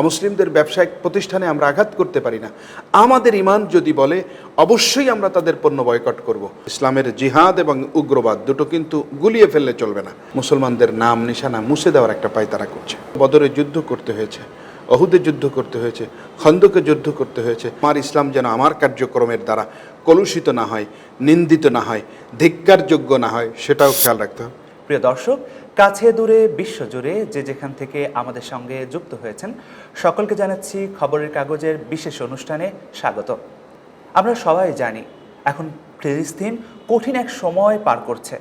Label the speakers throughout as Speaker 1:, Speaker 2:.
Speaker 1: অমুসলিমদের ব্যবসায়িক প্রতিষ্ঠানে আমরা আঘাত করতে পারি না। আমাদের ইমান যদি বলে, অবশ্যই আমরা তাদের পণ্য বয়কট করব। ইসলামের জিহাদ এবং উগ্রবাদ দুটো কিন্তু গুলিয়ে ফেললে চলবে না। মুসলমানদের নাম, নিশানা মুছে দেওয়ার একটা পায় তারা করছে। বদরে যুদ্ধ করতে হয়েছে, অহুদে যুদ্ধ করতে হয়েছে, খন্দকে যুদ্ধ করতে হয়েছে। আমার ইসলাম যেন আমার কার্যক্রমের দ্বারা কলুষিত না হয়, নিন্দিত না হয়, ধিক্কারযোগ্য না হয়, সেটাও খেয়াল রাখতে হবে।
Speaker 2: প্রিয় দর্শক কাছে দূরে বিশ্বজুড়ে যে যেখান থেকে আমাদের সঙ্গে যুক্ত হয়েছেন, সকলকে জানাচ্ছি খবরের কাগজের বিশেষ অনুষ্ঠানে স্বাগত। আমরা সবাই জানি, এখন ফিলিস্তিন কঠিন এক সময় পার করছে।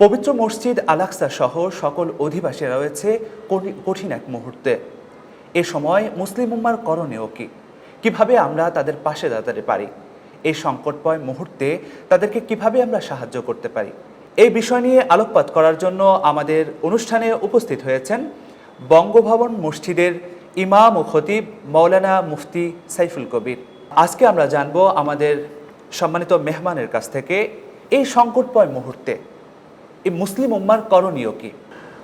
Speaker 2: পবিত্র মসজিদ আলাক্সা সহ সকল অধিবাসী রয়েছে কঠিন এক মুহূর্তে। এ সময় মুসলিম উম্মার করণীয় কি? কীভাবে আমরা তাদের পাশে দাঁড়াতে পারি? এই সংকটময় মুহূর্তে তাদেরকে কীভাবে আমরা সাহায্য করতে পারি? এই বিষয় নিয়ে আলোকপাত করার জন্য আমাদের অনুষ্ঠানে উপস্থিত হয়েছেন বঙ্গভবন মসজিদের ইমাম ও খতিব মৌলানা মুফতি সাইফুল কবির। আজকে আমরা জানব আমাদের সম্মানিত মেহমানের কাছ থেকে এই সংকটময় মুহূর্তে এই মুসলিম উম্মার করণীয় কি?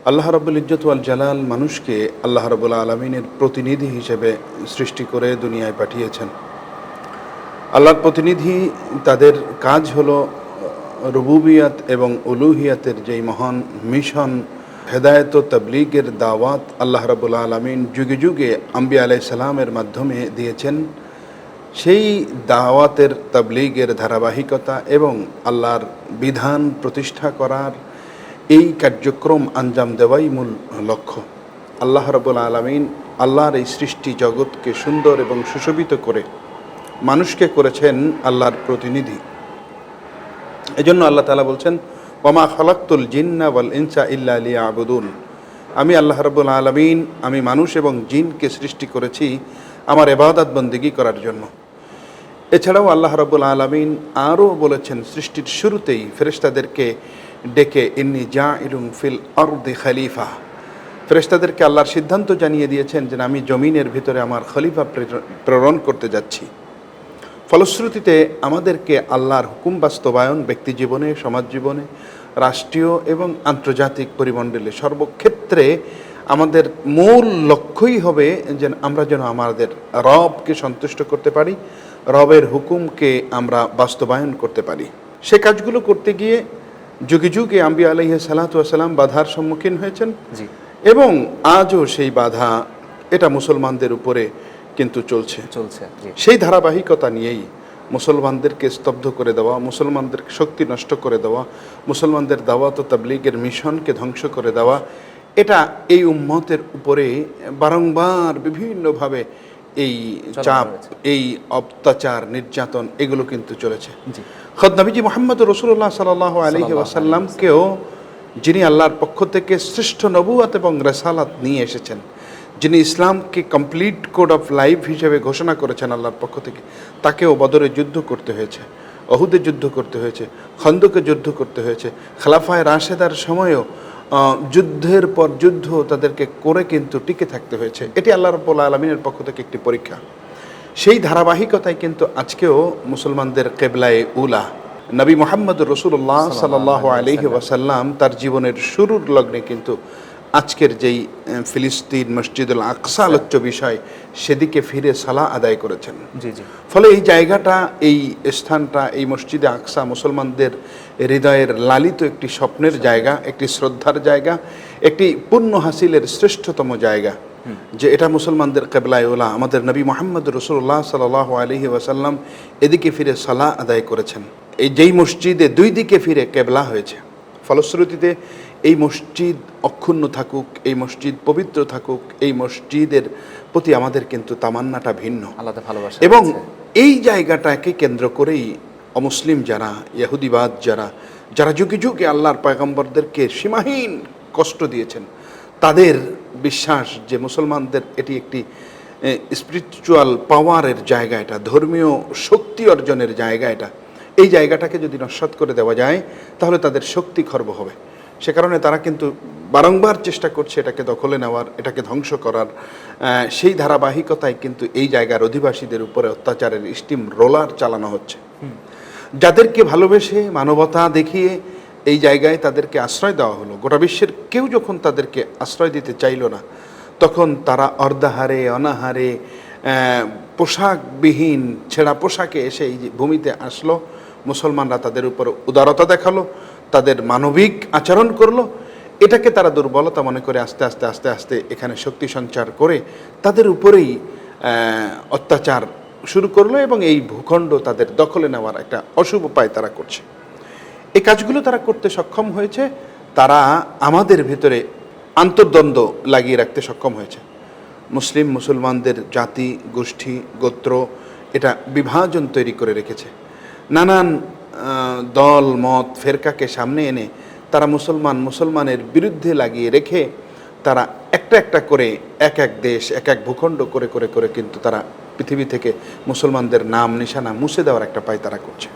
Speaker 1: আল্লাহ রব্বুল ইজ্জত ওয়াল জালাল মানুষকে আল্লাহ রব্বুল আলমিনের প্রতিনিধি হিসেবে সৃষ্টি করে দুনিয়ায় পাঠিয়েছেন। আল্লাহর প্রতিনিধি তাদের কাজ হলো রুবুবিয়াত এবং উলুহিয়াতের যেই মহান মিশন, হেদায়ত তবলিগের দাওয়াত আল্লাহ রবুল আলমিন যুগে যুগে আম্বি আলাই সালামের মাধ্যমে দিয়েছেন, সেই দাওয়াতের তবলিগের ধারাবাহিকতা এবং আল্লাহর বিধান প্রতিষ্ঠা করার এই কার্যক্রম আঞ্জাম দেওয়াই মূল লক্ষ্য। আল্লাহ রবুল আলমিন আল্লাহর এই সৃষ্টি জগৎকে সুন্দর এবং সুশোভিত করে মানুষকে করেছেন আল্লাহর প্রতিনিধি। এজন্য আল্লাহ তালা বলছেন, ওমা খলাক্তুল জিন্না ওয়াল ইনসা ইল্লা আলিয়া আবুদুন আমি আল্লাহ রবুল আলমিন, আমি মানুষ এবং জিনকে সৃষ্টি করেছি আমার এবাদাত বন্দিগি করার জন্য। এছাড়াও আল্লাহ রবুল আলমিন আরও বলেছেন, সৃষ্টির শুরুতেই ফেরেশতাদেরকে ডেকে, ইন্নি জা ইলুম ফিল অর্দে খালিফা। ফেরেশতাদেরকে আল্লাহর সিদ্ধান্ত জানিয়ে দিয়েছেন যে, আমি জমিনের ভিতরে আমার খলিফা প্রের- প্রেরণ করতে যাচ্ছি। ফলশ্রুতিতে আমাদেরকে আল্লাহর হুকুম বাস্তবায়ন ব্যক্তি জীবনে সমাজ জীবনে রাষ্ট্রীয় এবং আন্তর্জাতিক পরিমণ্ডলে সর্বক্ষেত্রে আমাদের মূল লক্ষ্যই হবে যে আমরা যেন আমাদের রবকে সন্তুষ্ট করতে পারি রবের হুকুমকে আমরা বাস্তবায়ন করতে পারি। সে কাজগুলো করতে গিয়ে যুগে যুগে আম্বি আলহ সালাতাম বাধার সম্মুখীন হয়েছেন
Speaker 2: জি।
Speaker 1: এবং আজও সেই বাধা এটা মুসলমানদের উপরে কিন্তু চলছে।
Speaker 2: চলছে
Speaker 1: সেই ধারাবাহিকতা নিয়েই মুসলমানদেরকে স্তব্ধ করে দেওয়া মুসলমানদের শক্তি নষ্ট করে দেওয়া মুসলমানদের দাওয়াত ও তাবলিগের মিশনকে ধ্বংস করে দেওয়া এটা এই উম্মতের উপরে বারংবার বিভিন্নভাবে এই চাপ এই অত্যাচার নির্যাতন এগুলো কিন্তু চলেছে। খদ নবীজি মোহাম্মদ রসুল্লাহ সাল আলহি ওয়াসাল্লামকেও যিনি আল্লাহর পক্ষ থেকে শ্রেষ্ঠ নবুয়াত এবং রেসালাত নিয়ে এসেছেন। যিনি ইসলামকে কমপ্লিট কোড অফ লাইফ হিসেবে ঘোষণা করেছেন আল্লাহর পক্ষ থেকে, তাকেও বদরে যুদ্ধ করতে হয়েছে, অহুদে যুদ্ধ করতে হয়েছে, খন্দকে যুদ্ধ করতে হয়েছে, খালাফায় রাশেদার সময়ও যুদ্ধের পর যুদ্ধ তাদেরকে করে কিন্তু টিকে থাকতে হয়েছে। এটি আল্লাহ রব্বুল আলমিনের পক্ষ থেকে একটি পরীক্ষা। সেই ধারাবাহিকতায় কিন্তু আজকেও মুসলমানদের কেবলায় উলা। নবী মোহাম্মদ রসুল্লাহ সাল্লাহ আলহি ওয়াসাল্লাম তার জীবনের শুরুর লগ্নে কিন্তু আজকের যেই ফিলিস্তিন মসজিদুল আকসা আলোচ্য বিষয় সেদিকে ফিরে সালা আদায় করেছেন।
Speaker 2: জি জি।
Speaker 1: ফলে এই জায়গাটা এই স্থানটা এই মসজিদে আকসা মুসলমানদের হৃদয়ের লালিত একটি স্বপ্নের জায়গা একটি শ্রদ্ধার জায়গা একটি পুণ্য হাসিলের শ্রেষ্ঠতম জায়গা। যে এটা মুসলমানদের কেবলায় ওলা। আমাদের নবী মোহাম্মদ রসুল্লাহ সাল আলহি ওয়াসাল্লাম এদিকে ফিরে সালা আদায় করেছেন। এই যেই মসজিদে দুই দিকে ফিরে কেবলা হয়েছে। ফলশ্রুতিতে এই মসজিদ অক্ষুণ্ণ থাকুক এই মসজিদ পবিত্র থাকুক এই মসজিদের প্রতি আমাদের কিন্তু তামান্নাটা ভিন্ন।
Speaker 2: আলাদা ভালোবাসা
Speaker 1: এবং এই জায়গাটাকে কেন্দ্র করেই অমুসলিম যারা ইহুদিবাদ যারা যারা যুগে যুগে আল্লাহর পয়গম্বরদেরকে সীমাহীন কষ্ট দিয়েছেন তাদের বিশ্বাস যে মুসলমানদের এটি একটি স্পিরিচুয়াল পাওয়ারের জায়গা এটা ধর্মীয় শক্তি অর্জনের জায়গা এটা। এই জায়গাটাকে যদি নস্বাত করে দেওয়া যায় তাহলে তাদের শক্তি খর্ব হবে। সে কারণে তারা কিন্তু বারংবার চেষ্টা করছে এটাকে দখলে নেওয়ার এটাকে ধ্বংস করার। সেই ধারাবাহিকতায় কিন্তু এই জায়গার অধিবাসীদের উপরে অত্যাচারের স্টিম রোলার চালানো হচ্ছে। যাদেরকে ভালোবেসে মানবতা দেখিয়ে এই জায়গায় তাদেরকে আশ্রয় দেওয়া হলো গোটা বিশ্বের কেউ যখন তাদেরকে আশ্রয় দিতে চাইল না তখন তারা অর্ধাহারে অনাহারে পোশাকবিহীন ছেঁড়া পোশাকে এসে এই ভূমিতে আসলো। মুসলমানরা তাদের উপর উদারতা দেখাল, তাদের মানবিক আচরণ করল। এটাকে তারা দুর্বলতা মনে করে আস্তে আস্তে আস্তে আস্তে এখানে শক্তি সঞ্চার করে তাদের উপরেই অত্যাচার শুরু করল এবং এই ভূখণ্ড তাদের দখলে নেওয়ার একটা অশুভ উপায় তারা করছে। এই কাজগুলো তারা করতে সক্ষম হয়েছে, তারা আমাদের ভিতরে আন্তর্দ্বন্দ্ব লাগিয়ে রাখতে সক্ষম হয়েছে। মুসলিম মুসলমানদের জাতি গোষ্ঠী গোত্র এটা বিভাজন তৈরি করে রেখেছে। নানান দল মত ফেরকাকে সামনে এনে তারা মুসলমান মুসলমানের বিরুদ্ধে লাগিয়ে রেখে তারা একটা একটা করে এক এক দেশ এক এক ভূখণ্ড করে করে করে কিন্তু তারা পৃথিবী থেকে মুসলমানদের নাম নিশানা মুছে দেওয়ার একটা পায় তারা করছে।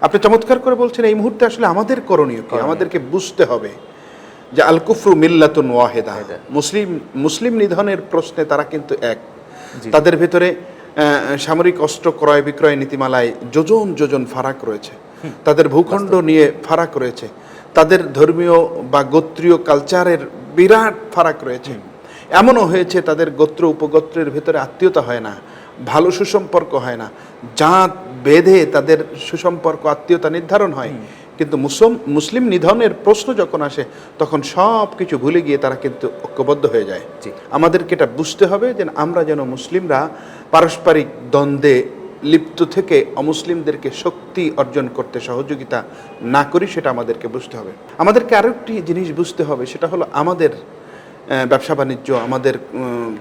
Speaker 1: আপনি চমৎকার করে বলছেন এই মুহূর্তে আসলে আমাদের করণীয় কি? আমাদেরকে বুঝতে হবে। যে আল কুফরু মিল্লাতুন ওয়াহেদা। মুসলিম মুসলিম নিধনের প্রশ্নে তারা কিন্তু এক। তাদের ভেতরে সামরিক অস্ত্র ক্রয় বিক্রয় নীতিমালায় যোজন যোজন ফারাক রয়েছে। তাদের ভূখণ্ড নিয়ে ফারাক রয়েছে। তাদের ধর্মীয় বা গোত্রীয় কালচারের বিরাট ফারাক রয়েছে। এমনও হয়েছে তাদের গোত্র উপগোত্রের ভেতরে আত্মীয়তা হয় না ভালো সুসম্পর্ক হয় না। জাত বেঁধে তাদের সুসম্পর্ক আত্মীয়তা নির্ধারণ হয়। কিন্তু মুসলিম মুসলিম নিধনের প্রশ্ন যখন আসে তখন সব কিছু ভুলে গিয়ে তারা কিন্তু ঐক্যবদ্ধ হয়ে যায়। আমাদেরকে এটা বুঝতে হবে যে আমরা যেন মুসলিমরা পারস্পরিক দ্বন্দ্বে লিপ্ত থেকে অমুসলিমদেরকে শক্তি অর্জন করতে সহযোগিতা না করি সেটা আমাদেরকে বুঝতে হবে আমাদেরকে আরও একটি জিনিস বুঝতে হবে সেটা হলো আমাদের ব্যবসা বাণিজ্য আমাদের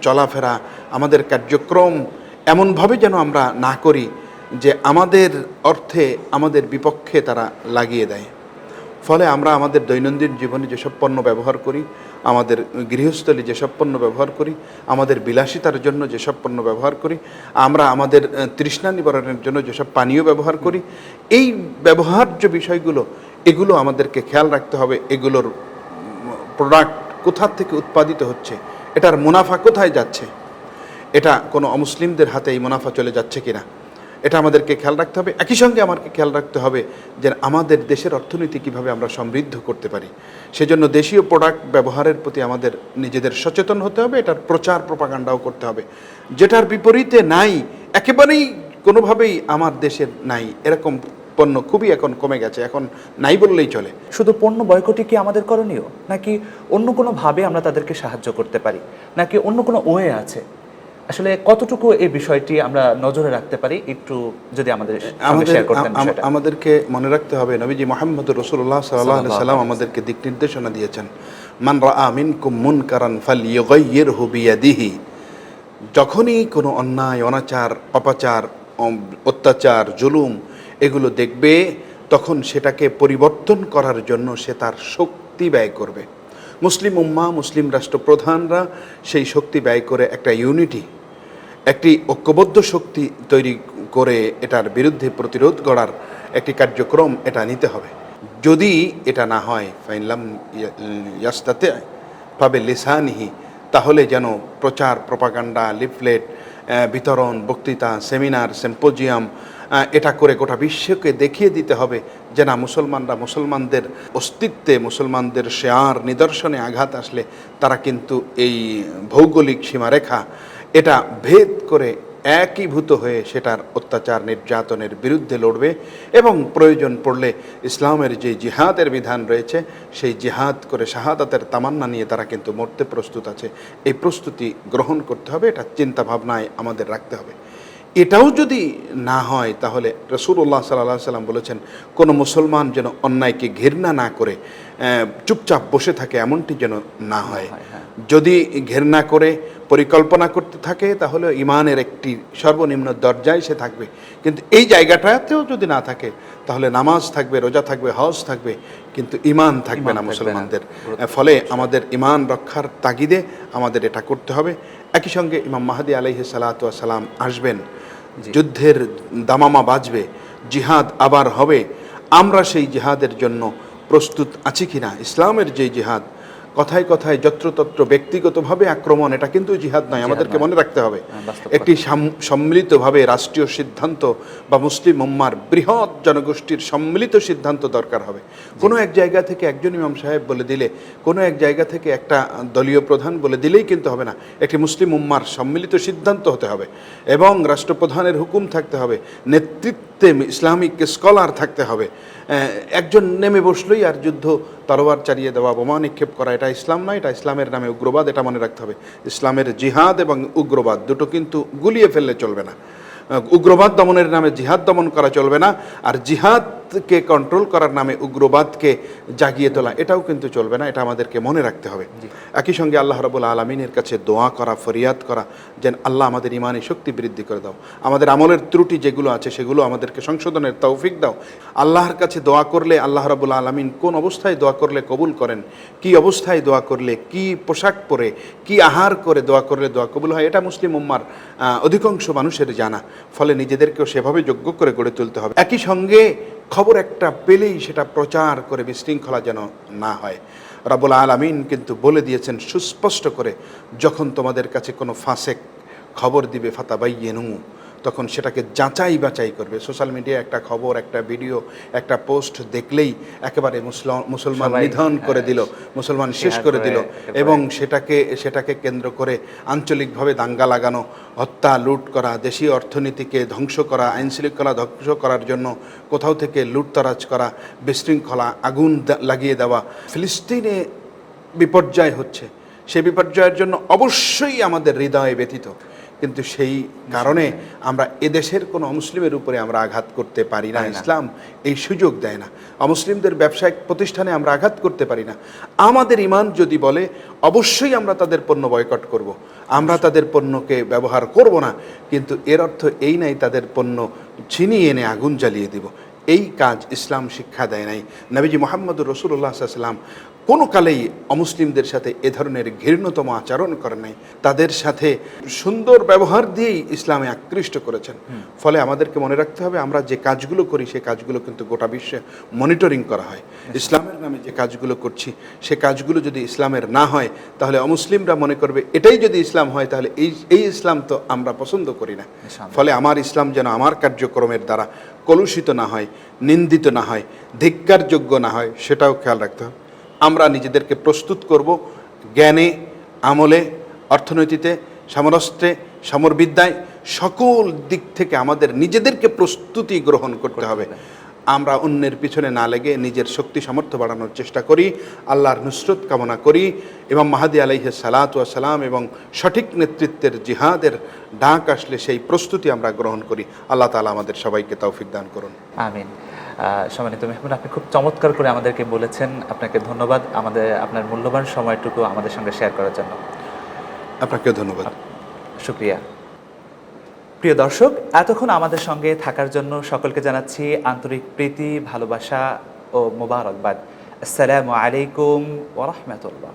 Speaker 1: চলাফেরা আমাদের কার্যক্রম এমনভাবে যেন আমরা না করি যে আমাদের অর্থে, আমাদের বিপক্ষে তারা লাগিয়ে দেয়। ফলে আমরা আমাদের দৈনন্দিন জীবনে যেসব পণ্য ব্যবহার করি, আমাদের গৃহস্থলী যেসব পণ্য ব্যবহার করি, আমাদের বিলাসিতার জন্য যেসব পণ্য ব্যবহার করি, আমরা আমাদের তৃষ্ণা নিবারণের জন্য যেসব পানীয় ব্যবহার করি, এই ব্যবহার্য বিষয়গুলো, এগুলো আমাদেরকে খেয়াল রাখতে হবে, এগুলোর প্রোডাক্ট কোথা থেকে উৎপাদিত হচ্ছে, এটার মুনাফা কোথায় যাচ্ছে, এটা কোনো অমুসলিমদের হাতে এই মুনাফা চলে যাচ্ছে কিনা। এটা আমাদেরকে খেয়াল রাখতে হবে। একই সঙ্গে আমাকে খেয়াল রাখতে হবে যে আমাদের দেশের অর্থনীতি কীভাবে আমরা সমৃদ্ধ করতে পারি। সেজন্য দেশীয় প্রোডাক্ট ব্যবহারের প্রতি আমাদের নিজেদের সচেতন হতে হবে, এটার প্রচার প্রপাগান্ডাও করতে হবে। যেটার বিপরীতে নাই, একেবারেই কোনোভাবেই আমার দেশের নাই। এরকম পণ্য খুবই এখন কমে গেছে, এখন নাই বললেই চলে।
Speaker 2: শুধু পণ্য বয়কটি কি আমাদের করণীয়? নাকি অন্য কোনোভাবে আমরা তাদেরকে সাহায্য করতে পারি? নাকি অন্য কোনো ওয়ে আছে? আসলে কতটুকু এই বিষয়টি আমরা নজরে রাখতে পারি? একটু যদি আমাদের
Speaker 1: আমাদের আমাদেরকে মনে রাখতে হবে নবীজি মোহাম্মদ রসুল্লাহ সাল্লাহ সাল্লাম আমাদেরকে দিক নির্দেশনা দিয়েছেন। মান রা আমিন কুমুন কারান ফাল ইয়গইয়ের হুবিয়াদিহি যখনই কোনো অন্যায় অনাচার অপাচার অত্যাচার জুলুম এগুলো দেখবে তখন সেটাকে পরিবর্তন করার জন্য সে তার শক্তি ব্যয় করবে। মুসলিম উম্মা মুসলিম রাষ্ট্রপ্রধানরা সেই শক্তি ব্যয় করে একটা ইউনিটি একটি ঐক্যবদ্ধ শক্তি তৈরি করে এটার বিরুদ্ধে প্রতিরোধ গড়ার একটি কার্যক্রম এটা নিতে হবে। যদি এটা না হয়, ফাইনলাম ইয়াস্তাতে পাবে লেসানিহি, তাহলে যেন প্রচার, প্রপাগান্ডা, লিফলেট বিতরণ, বক্তৃতা, সেমিনার, সেম্পোজিয়াম এটা করে গোটা বিশ্বকে দেখিয়ে দিতে হবে যে না, মুসলমানরা মুসলমানদের অস্তিত্বে, মুসলমানদের শেয়ার নিদর্শনে আঘাত আসলে তারা কিন্তু এই ভৌগোলিক সীমারেখা এটা ভেদ করে একীভূত হয়ে সেটার অত্যাচার নির্যাতনের বিরুদ্ধে লড়বে এবং প্রয়োজন পড়লে ইসলামের যে জিহাদের বিধান রয়েছে সেই জিহাদ করে শাহাদাতের তামান্না নিয়ে তারা কিন্তু মরতে প্রস্তুত আছে। এই প্রস্তুতি গ্রহণ করতে হবে এটা চিন্তা ভাবনায় আমাদের রাখতে হবে। এটাও যদি না হয় তাহলে রসুল্লাহ সাল্লাহ সাল্লাম বলেছেন কোনো মুসলমান যেন অন্যায়কে ঘৃণা না করে চুপচাপ বসে থাকে এমনটি যেন না হয়। যদি ঘেরনা করে পরিকল্পনা করতে থাকে তাহলে ইমানের একটি সর্বনিম্ন দরজায় সে থাকবে। কিন্তু এই জায়গাটাতেও যদি না থাকে তাহলে নামাজ থাকবে রোজা থাকবে হজ থাকবে কিন্তু ইমান থাকবে না মুসলমানদের। ফলে আমাদের ইমান রক্ষার তাগিদে আমাদের এটা করতে হবে। একই সঙ্গে ইমাম মাহাদি আলাইহি সালাম আসবেন যুদ্ধের দামামা বাজবে জিহাদ আবার হবে। আমরা সেই জিহাদের জন্য প্রস্তুত আছি কিনা? ইসলামের যে জিহাদ কথায় কথায় যত্রতত্র ব্যক্তিগতভাবে আক্রমণ এটা কিন্তু জিহাদ নয় আমাদেরকে মনে রাখতে হবে।
Speaker 2: হ্যাঁ,
Speaker 1: একটি সম্মিলিতভাবে রাষ্ট্রীয় সিদ্ধান্ত বা মুসলিম উম্মার বৃহৎ জনগোষ্ঠীর সম্মিলিত সিদ্ধান্ত দরকার হবে। কোনো এক জায়গা থেকে একজন ইমাম সাহেব বলে দিলে কোনো এক জায়গা থেকে একটা দলীয় প্রধান বলে দিলেই কিন্তু হবে না। একটি মুসলিম উম্মার সম্মিলিত সিদ্ধান্ত হতে হবে এবং রাষ্ট্রপ্রধানের হুকুম থাকতে হবে। নেতৃত্বে ইসলামিক স্কলার থাকতে হবে। একজন নেমে বসলেই আর যুদ্ধ তরোয়ার চালিয়ে দেওয়া, বোমা নিক্ষেপ করা, এটা ইসলাম নয় এটা ইসলামের নামে উগ্রবাদ, এটা মনে রাখতে হবে। ইসলামের জিহাদ এবং উগ্রবাদ দুটো কিন্তু গুলিয়ে ফেললে চলবে না। উগ্রবাদ দমনের নামে জিহাদ দমন করা চলবে না, আর জিহাদকে কন্ট্রোল করার নামে উগ্রবাদকে জাগিয়ে তোলা এটাও কিন্তু চলবে না এটা আমাদেরকে মনে রাখতে হবে। একই সঙ্গে আল্লাহ রবুল আলমিনের কাছে দোয়া করা ফরিয়াদ করা যেন আল্লাহ আমাদের ইমানি শক্তি বৃদ্ধি করে দাও। আমাদের আমলের ত্রুটি যেগুলো আছে সেগুলো আমাদেরকে সংশোধনের তৌফিক দাও। আল্লাহর কাছে দোয়া করলে আল্লাহ রবুল আলমিন কোন অবস্থায় দোয়া করলে কবুল করেন কি অবস্থায় দোয়া করলে কি পোশাক পরে কি আহার করে দোয়া করলে দোয়া কবুল হয় এটা মুসলিম উম্মার অধিকাংশ মানুষের জানা। ফলে নিজেদেরকেও সেভাবে যোগ্য করে গড়ে তুলতে হবে। একই সঙ্গে খবর একটা পেলেই সেটা প্রচার করে বিশৃঙ্খলা যেন না হয়। রাবুল আলামিন কিন্তু বলে দিয়েছেন সুস্পষ্ট করে, যখন তোমাদের কাছে কোনো ফাঁসেক খবর দিবে ফাতাবাইয়েনু তখন সেটাকে যাচাই বাছাই করবে। সোশ্যাল মিডিয়ায় একটা খবর একটা ভিডিও একটা পোস্ট দেখলেই একেবারে মুসলমান নিধন করে
Speaker 2: হ্যাঁ,
Speaker 1: দিল মুসলমান শেষ করে
Speaker 2: করে,
Speaker 1: দিল এবং সেটাকে সেটাকে কেন্দ্র করে আঞ্চলিকভাবে দাঙ্গা লাগানো হত্যা লুট করা দেশীয় অর্থনীতিকে ধ্বংস করা আইন শৃঙ্খলা ধ্বংস করার জন্য কোথাও থেকে লুটতরাজ করা বিশৃঙ্খলা আগুন লাগিয়ে দেওয়া ফিলিস্তিনে বিপর্যয় হচ্ছে। সে বিপর্যয়ের জন্য অবশ্যই আমাদের হৃদয়ে ব্যথিত। কিন্তু সেই কারণে আমরা এদেশের কোনো অমুসলিমের উপরে আমরা আঘাত করতে পারি না। ইসলাম এই সুযোগ দেয় না। অমুসলিমদের ব্যবসায়িক প্রতিষ্ঠানে আমরা আঘাত করতে পারি না। আমাদের ইমান যদি বলে অবশ্যই আমরা তাদের পণ্য বয়কট করব। আমরা তাদের পণ্যকে ব্যবহার করব না। কিন্তু এর অর্থ এই নাই তাদের পণ্য ছিনিয়ে এনে আগুন জ্বালিয়ে দিব। এই কাজ ইসলাম শিক্ষা দেয় নাই। নবীজি মোহাম্মদ রসুল্লাহ সাল্লাম কোনো কালেই অমুসলিমদের সাথে এ ধরনের ঘৃণ্যতম আচরণ করেন নাই। তাদের সাথে সুন্দর ব্যবহার দিয়েই ইসলামে আকৃষ্ট করেছেন। ফলে আমাদেরকে মনে রাখতে হবে আমরা যে কাজগুলো করি সে কাজগুলো কিন্তু গোটা বিশ্বে মনিটরিং করা হয়। ইসলামের নামে যে কাজগুলো করছি সে কাজগুলো যদি ইসলামের না হয় তাহলে অমুসলিমরা মনে করবে এটাই যদি ইসলাম হয় তাহলে এই এই ইসলাম তো আমরা পছন্দ করি না। ফলে আমার ইসলাম যেন আমার কার্যক্রমের দ্বারা কলুষিত না হয় নিন্দিত না হয় ধিক্কারযোগ্য না হয় সেটাও খেয়াল রাখতে হবে। আমরা নিজেদেরকে প্রস্তুত করব জ্ঞানে, আমলে, অর্থনীতিতে সমরস্ত্রে সমরবিদ্যায়, সকল দিক থেকে আমাদের নিজেদেরকে প্রস্তুতি গ্রহণ করতে হবে। আমরা অন্যের পিছনে না লেগে নিজের শক্তি, সামর্থ্য বাড়ানোর চেষ্টা করি, আল্লাহর নুসরত কামনা করি এবং মাহাদি আলাইহে সালাম এবং সঠিক নেতৃত্বের জিহাদের ডাক আসলে সেই প্রস্তুতি আমরা গ্রহণ করি। আল্লাহ তালা আমাদের সবাইকে তৌফিক দান করুন।
Speaker 2: আমিন। সম্মানিত মেহমুদ আপনি খুব চমৎকার করে আমাদেরকে বলেছেন। আপনাকে ধন্যবাদ আমাদের আপনার মূল্যবান সময়টুকু আমাদের সঙ্গে শেয়ার করার জন্য।
Speaker 1: আপনাকেও ধন্যবাদ।
Speaker 2: শুক্রিয়া। প্রিয় দর্শক এতক্ষণ আমাদের সঙ্গে থাকার জন্য সকলকে জানাচ্ছি আন্তরিক প্রীতি ভালোবাসা ও মোবারকবাদ। আসসালামু আলাইকুম ওরহমতুল্লাহ